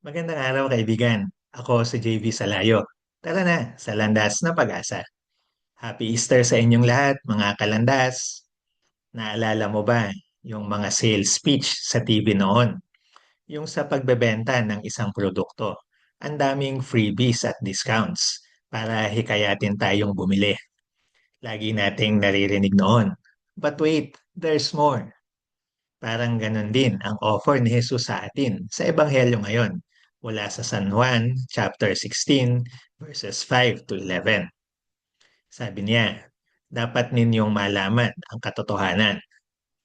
Magandang araw kaibigan. Ako si JV Salayo. Tara na sa Landas ng Pag-asa. Happy Easter sa inyong lahat, mga kalandas. Naalala mo ba yung mga sales speech sa TV noon? Yung sa pagbebenta ng isang produkto. Ang daming freebies at discounts para hikayatin tayong bumili. Lagi nating naririnig noon. But wait, there's more. Parang ganun din ang offer ni Jesus sa atin sa Ebanghelyo ngayon mula sa San Juan chapter 16 verses 5 to 11. Sabi niya, dapat ninyong malaman ang katotohanan.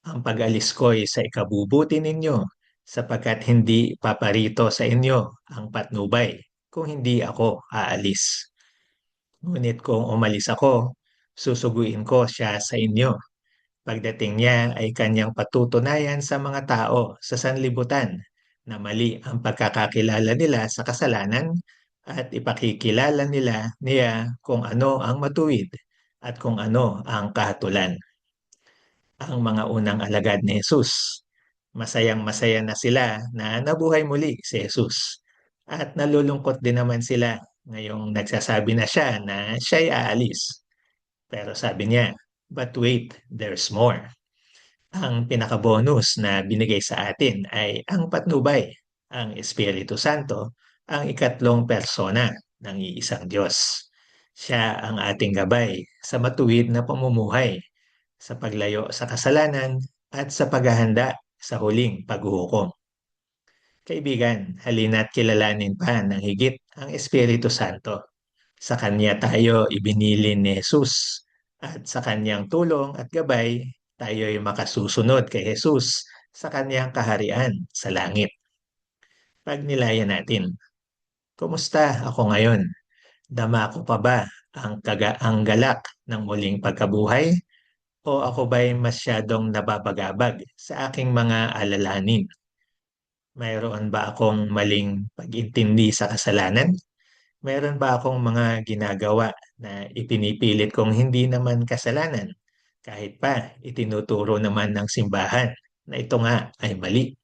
Ang pag-alis ko'y sa ikabubuti ninyo sapagkat hindi paparito sa inyo ang patnubay kung hindi ako aalis. Ngunit kung umalis ako, susuguin ko siya sa inyo Pagdating niya ay kanyang patutunayan sa mga tao sa sanlibutan na mali ang pagkakakilala nila sa kasalanan at ipakikilala nila niya kung ano ang matuwid at kung ano ang kahatulan. Ang mga unang alagad ni Jesus, masayang masaya na sila na nabuhay muli si Jesus. At nalulungkot din naman sila ngayong nagsasabi na siya na siya'y aalis. Pero sabi niya, But wait, there's more. Ang pinaka-bonus na binigay sa atin ay ang patnubay, ang Espiritu Santo, ang ikatlong persona ng iisang Diyos. Siya ang ating gabay sa matuwid na pamumuhay, sa paglayo sa kasalanan at sa paghahanda sa huling paghuhukom. Kaibigan, halina't kilalanin pa ng higit ang Espiritu Santo. Sa Kanya tayo ibinili ni Jesus at sa kanyang tulong at gabay, tayo'y makasusunod kay Jesus sa kanyang kaharian sa langit. Pagnilayan natin, Kumusta ako ngayon? Dama ko pa ba ang, kaga ang galak ng muling pagkabuhay? O ako ba'y masyadong nababagabag sa aking mga alalanin? Mayroon ba akong maling pag-intindi sa kasalanan? Meron ba akong mga ginagawa na ipinipilit kong hindi naman kasalanan kahit pa itinuturo naman ng simbahan na ito nga ay mali?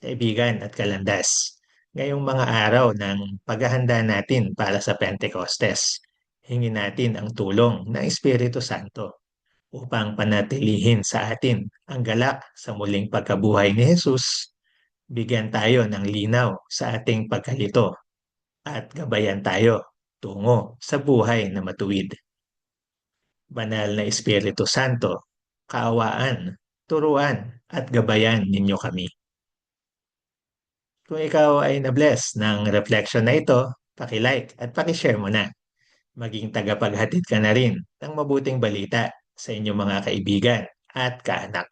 Kaibigan at kalandas, ngayong mga araw ng paghahanda natin para sa Pentecostes, hingin natin ang tulong ng Espiritu Santo upang panatilihin sa atin ang galak sa muling pagkabuhay ni Jesus, bigyan tayo ng linaw sa ating pagkalito at gabayan tayo tungo sa buhay na matuwid. Banal na Espiritu Santo, kaawaan, turuan at gabayan ninyo kami. Kung ikaw ay na-bless ng reflection na ito, paki-like at paki-share mo na. Maging tagapaghatid ka na rin ng mabuting balita sa inyong mga kaibigan at kaanak.